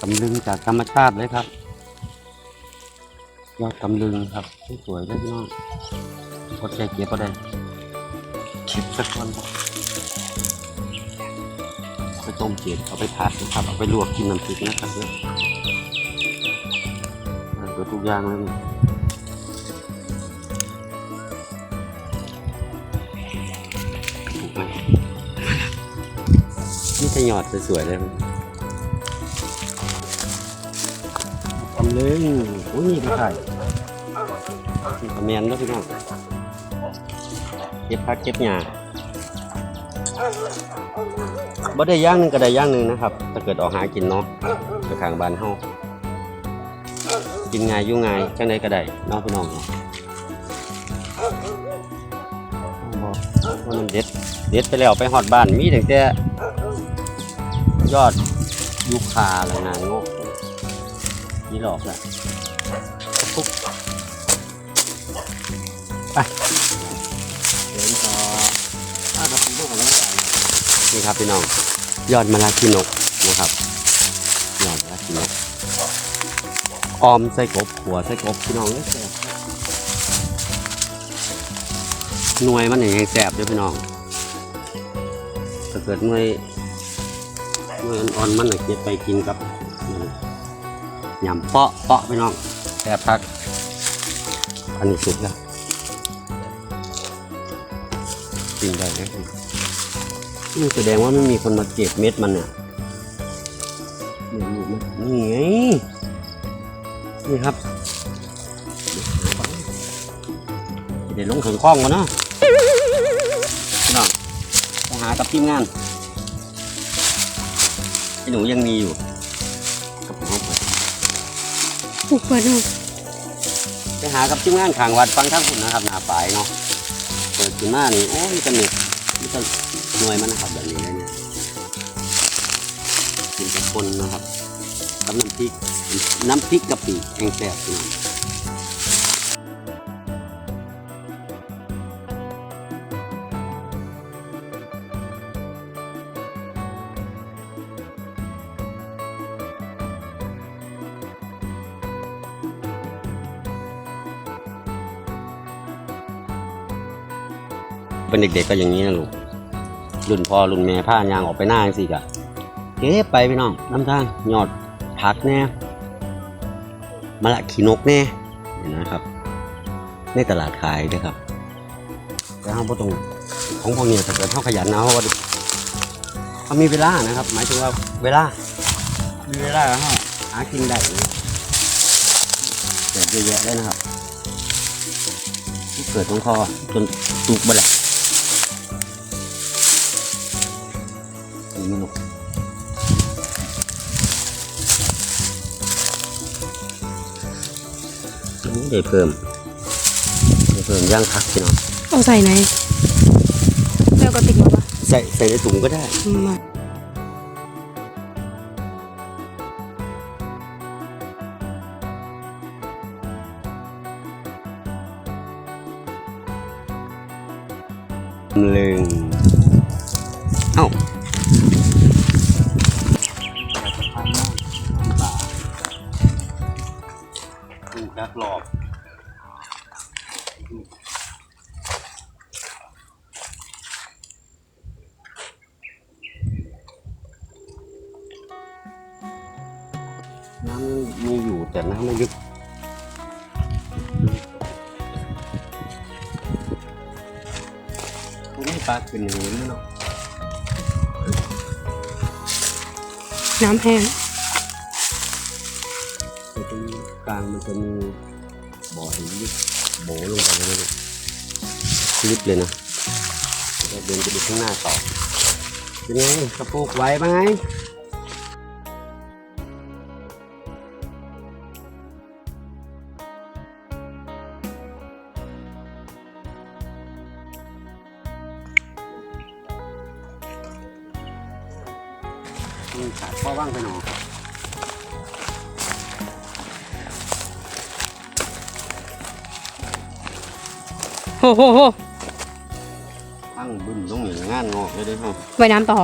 ตำลึงจากธรรมชาติเลยครับ ยอดตำลึงครับสวยๆเลยพี่น้องกดใจเก็บก็ได้เก็บสักคนครับเอาไปต้มเก็บเอาไปผัดนะครับเอาไปลวกกินน้ำพริกนะครับเนี่ยอ่าเดี๋ยวทุกอย่างเลยนี่นี่จะหยอดสวยๆเลย เลยโอ้ยนี่ไปถ่ายนี่กระเมียนด้วยพี่น้องเก็บผักเก็บหญ้าบ่ได้ย่างหนึ่งก็ได้ย่างหนึ่งนะครับ ถ้าเกิดออกหากินเนาะไปขางบ้านเฮากินง่ายยู่ง่ายจังไดก็ได้น้องพี่น้องเนาะบ่ว่ามันเด็ดเด็ดไปแล้วไปฮอดบ้านมีตั้งแต่ยอดยูคาแล้วนางโงก นี่หลอกแหละปุ๊บไปเดินต่อถ้าเราเป็นพวกของร่างกายนี่ครับพี่น้อง ยอดมะลากินกนะครับ ยอดมะลากินก ออมใส่กบหัวใส่กบพี่น้องเนี่ยแซ่บหน่วยมันอย่างแสบด้วยพี่น้องถ้าเกิดหน่วยหน่วยอ่อนๆมันน่ะเก็บไปกินกับนั่น ยำเปาะเปาะพี่น้องแซ่บพัก อันนี้สุดแล้วกินได้เลยนี่แสดงว่าไม่มีคนมาเก็บเม็ดมันเนี่ยนี่นี่นี่ไงนี่ครับเดี๋ยวลงถึงคล้องก่อนเนาะพี่น้องไปหากับทีมงานไอ้หนูยังมีอยู่ ปลูกเปิดดูไปหากับทีมงานขางวัดฟังทั้งคุณนะครับหน้าปลายเนาะเปิดขึ้นมานี่โอ้มีแต่เม็ดมีแต่หน่วยมันนะครับแบบนี้เลยเนี่ยกินกับคนนะครับกับน้ำพริกน้ำพริกกะปิแองแซ่บนะ เป็นเด็กๆก็อย่างนี้นะลูกรุ่นพ่อรุ่นแม่ผ้ายางออกไปหน้าจังสิกะเก็บไปพี่น้องน้ำทางยอดผักแน่มะละขีนกแน่นะครับในตลาดขายนะครับแต่ห้ามบ่ตรงของพวกนี้ถ้าเกิดเขาขยันนะเขาก็เขามีเวลานะครับ หมายถึงว่าเวลา มีเวลาเขาหากินได้เกิดเยอะแยะเลยนะครับ เกิดของคอจนตุกไปแหละ นี่ไม่รู้ได้เพิ่มได้เพิ่มย่างพักพี่น้องเอาใส่ไหนแล้วก็ติดมาปะใส่ใส่ในถุงก็ได้มาหนึ่ง ดักหลอบน้ำมีอยู่แต่น้ำไม่ลึกไม่ปลาขึ้นอย่างนี้เนาะน้ำแห้งางมันจะมีบ่อหินโบลงไปเลยนะคลิปเลยนะเดินไปดูข้างหน้าต่อยังไงกระปุกไว้ไหมขาดพ่อว่างไปหน่อ โหโหโหตั้งบึ้มต้องมีงานงอกเลยเด้วยครับว่ายน้ำต่อ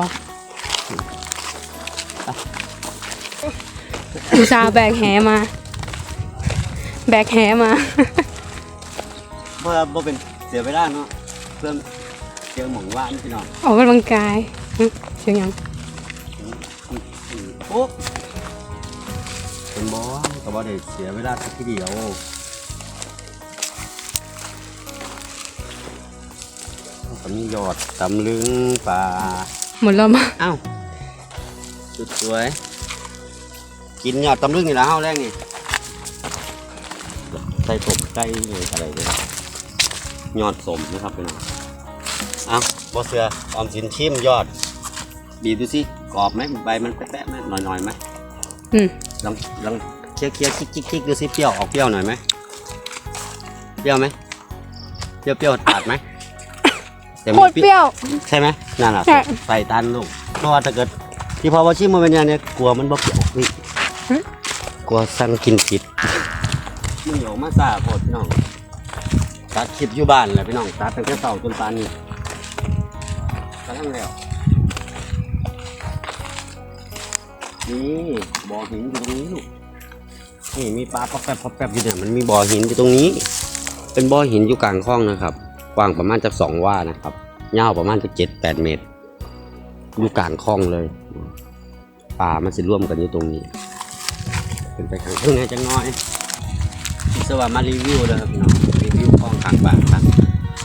อุตส่าห์แบกแหมา แบกแหมา เพื่อบ่เป็นเสียเวลาเนาะเพื่อเจอหมองว่านพี่น้องออกกำลังกายหึเสียงหยังปุ๊บเป็นบอก็บ่ได้เสียเวลาสักทีเดียว ก็มียอดตำลึงปลาหมดแล้วมาอ้าวสุดสวย กินยอดตำลึงนี่ละเฮาแรกนี่ใส่ตบไก่เลยอะไรเลยยอดสมนะครับพี่น้องเอ้าบ่เสือออมสินชิมยอด บีบดูสิกรอบไหมใบมันแป๊ะๆไหมหน่อยๆไหมอืมลองลองเคี้ยวเคี้ยวๆคิกๆคิกดูสิเปรี้ยวออกเปรี้ยวหน่อยไหมเปรี้ยวไหมเปรี้ยวเปรี้ยวตัดไหม แต่โคตรเปรี้ยว ใช่ไหมนั่นแหละใช่ ใส่ตันลูกเพราะว่าถ้าเกิดที่พอว่าชิมมาเป็นยังเนี่ยกลัวมันบ่เปรี้ยวนี่กลัวสั่งกินผิดมึงเหนียวมาซาโพดพี่น้องตัดคลิปอยู่บ้านแหละพี่น้องตัดตั้งแต่เสาร์จนปานนี้ตัดทั้งแล้วนี่บ่อหินอยู่ตรงนี้ลูกนี่มีปลาป๊อปแป๊บป๊อปแป๊บอยู่เนี่ยมันมีบ่อหินอยู่ตรงนี้ เป็นบ่อหินอยู่กลางคลองนะครับ กว้างประมาณจะสองว่านะครับยาวประมาณจะเจ็ดแปดเมตร อยู่กลางคลองเลยปลามันสิร่วมกันอยู่ตรงนี้ เป็นไปข้างข้างในจังน้อยสว่ามารีวิวเลยครับพี่น้องรีวิวคลองข้างบ้านครับ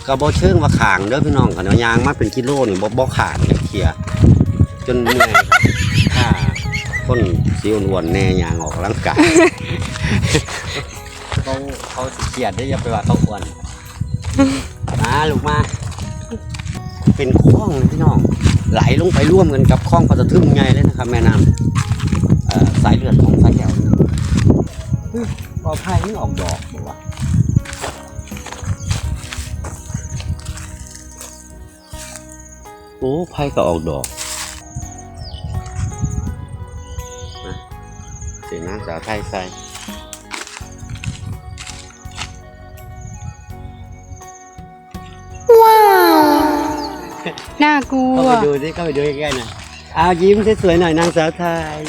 ก็บ่เชิงว่าขางเด้อพี่น้องกันเนาะยางมาเป็นกิโลนี่บ่บ่ขาดเลยเทียจนเมื่อยครับถ้าคนสิอ้วนๆแน่ยางออกกำลังกายเขาเขาสิเกียดได้ออย่าไปว่าเขาอ้วนมา ลูกมา เป็นคลองพี่น้อง ไหลลงไปร่วมกันกับคลองปตะทึมใหญ่เลยนะครับ แม่น้ำสายเลือดของสายแก้วนี่เฮ้ยปอไผ่นี่ออกดอกบอกว่าโอ้ไผ่ก็ออกดอกเสีน้ำสาวไทยใส่ น่ากลัเข้าวไปดูสิเข้าไปดูใกล้ๆหน่อยเอายิ้มสวยๆหน่อยนางสาวไทย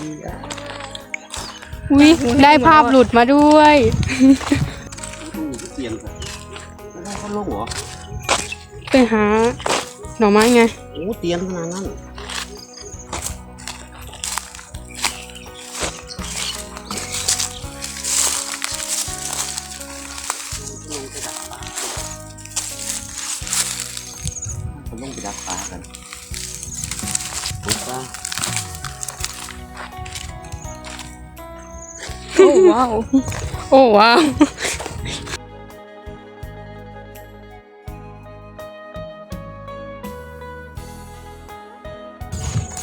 อุ้ยได้ภาพหลุดมาด้วยตู้เตียงค่ะไม่ได้เขาลงเหรอไปหาหน่อไม้ไง โอ้เตียงขนาดนั้น ว้าว โอ้ว้าว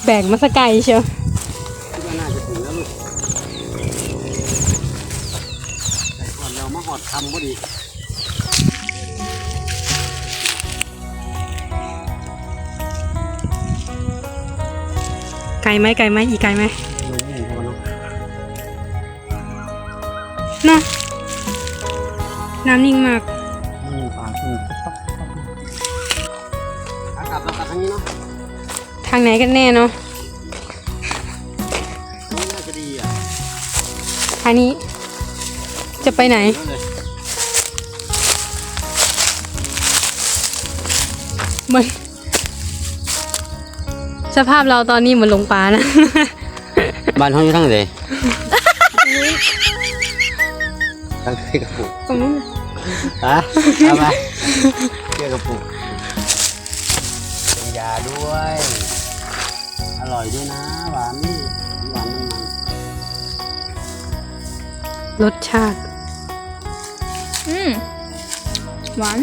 แบกมาสกไกลเชียวคิดว่าน่าจะถึงแล้วลูกแต่ก่อนเรามาหอดคำพอดีไกลไหมไกลไหมอีกไกลไหม น้ำนิ่งมากอืมปลาขึ้นปั๊บปั๊บปั๊บขากลับเรากลับทางนี้เนาะทางไหนกันแน่เนาะนี่น่าจะดีอะทางนี้จะไปไหนเยอะเลยเหมือนสภาพเราตอนนี้เหมือนหลงป่านะ บ้านเขาอยู่ทางไหน ทางที่กระปุกตรงนู้นฮะเอามาเที่ยวกระปุกเป็นยาด้วย อร่อยด้วยนะหวานนี่หวานมันมันรสชาติ อืมหวาน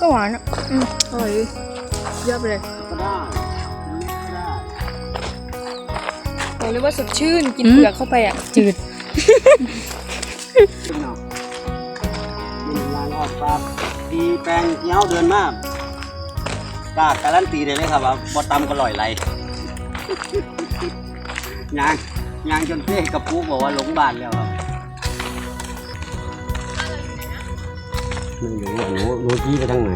ก็หวานอะอืมอร่อยดีเยอะไปเลยก็ได้ก็ได้ บอกเลยว่าสดชื่นกินอืมเปลือกเข้าไปอะจืด ขึ้นเนาะมีงานออกปลาดีแปลงที่เขาเดินมากล้าการันตีได้เลยครับว่าบ่ตำก็ลอยไหลยางยางจนเพ่กับปูบอกว่าหลงบ้านแล้วครับม่รู้ว่หนูหนูชี้ไปทางไหน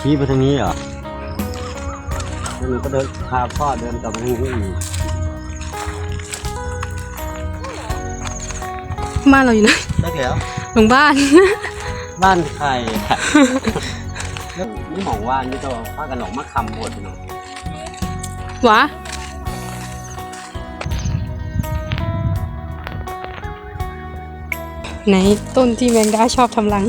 ชี้ไปทางนี้เหรอ แล้วหนูก็เดินพาพ่อเดินกลับมาทางนี้อีกบ้านเราอยู่ไหนได้แล้วหลงบ้าน บ้านใครอะแล้วนี่หมองว่านี่ก็พากันออกมาคำบวชเนาะหวะไหนต้นที่แมงดาชอบทำรัง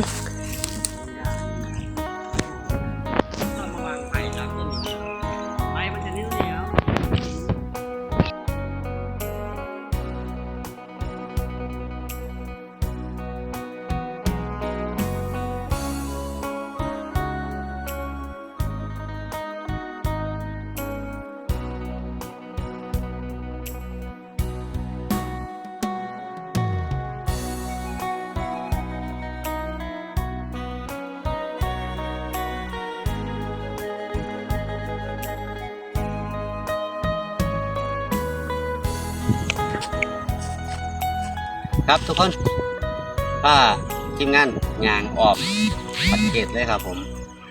ครับทุกคนป้าทีมงานยางออกปัดเกตเลยครับ ผม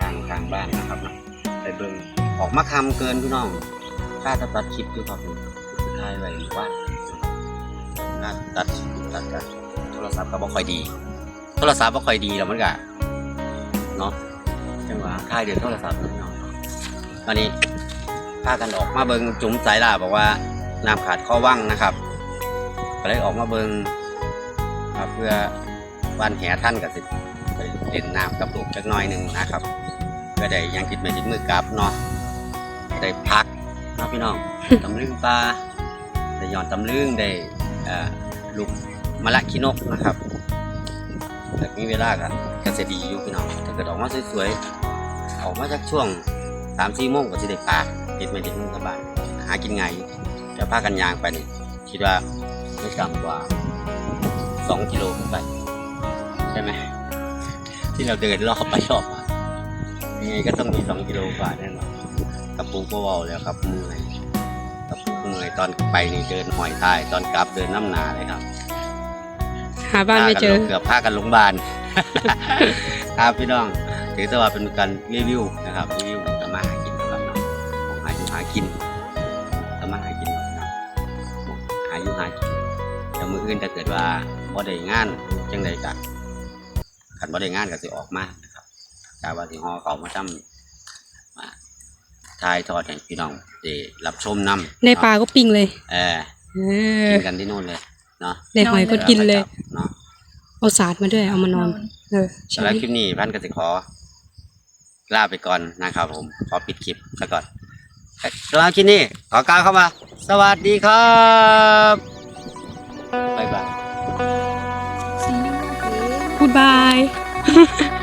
ทางทางบ้านนะครับนะไปเบิ่งออกมาคำเกินพี่น้องค่าจะตัดคลิปอยู่ครับผมสุดท้ายไว้ว่าน่าตัดตัดกันโทรศัพท์ก็บ่ค่อยดี โทรศัพท์บ่ค่อยดีแล้วมันก็เนาะจังหวะค่ายเดินโทรศัพท์นิดหน่อยวันนี้พากันออกมาเบิ่งจุ๋มสายล่าบอกว่าน้ำขาดข้อว่างนะครับ ก็เลยออกมาเบิง เพื่อวันแหท่านกับสิไปเล่นน้ำกับลูกจักหน้อยหนึ่งนะครับเพื่อได้ยังคิดไม่ถึงมือกลับเนาะได้พักเนาะพี่น้องตำลึงปลาได้ย้อนตำลึงได้ลูกมะละขี้นกนะครับแต่มีเวลากันก็จะดีอยู่พี่น้องถ้าเกิดออกมาสวยๆออกมาจากช่วงสามสี่โมงก็จะได้ปลาคิดไม่ถึงมือกลับบ้านหากินไงจะพากันยางไปนี่คิดว่าไม่ต่ำกว่า สองกิโลขึ้นไปใช่ไหมที่เราเดินรอบไปรอบมายังไงก็ต้องมีสองกิโลกว่าแน่นอนกระปูก็เบาแล้วครับเมื่อยกระปูเมื่อยตอนไปนี่เดินหอยท้ายตอนกลับเดินน้ำหนาเลยครับหาบ้านไม่เจอพากันลงเกือบพากันลงพยาบาลครับพี่น้องถือซะว่าเป็นการรีวิวนะครับรีวิวทำมาหากินนะครับเนาะของหาอยู่หากินทำมาหากินนะครับหาอยู่หากินแต่มืออื่นถ้าเกิดว่า บ่ได้งานจังใดกัขันบ่ได้งานก็สิออกมานะครับแต่ว่าสิฮอเขามาทำมาทายทอดให้พี่น้องได้รับชมนำในป่าก็ปิ้งเลยเออเออกินกันที่นู่นเลยเนาะในหอยก็กินเลยเนาะเอาสาดมาด้วยเอามานอน เออใช่สำหรับคลิปนี้พันกสิขอลาไปก่อนนะครับผมขอปิดคลิปซะก่อนสำหรับคลิปนี้ขอกล่าวเข้ามา สวัสดีครับ บ๊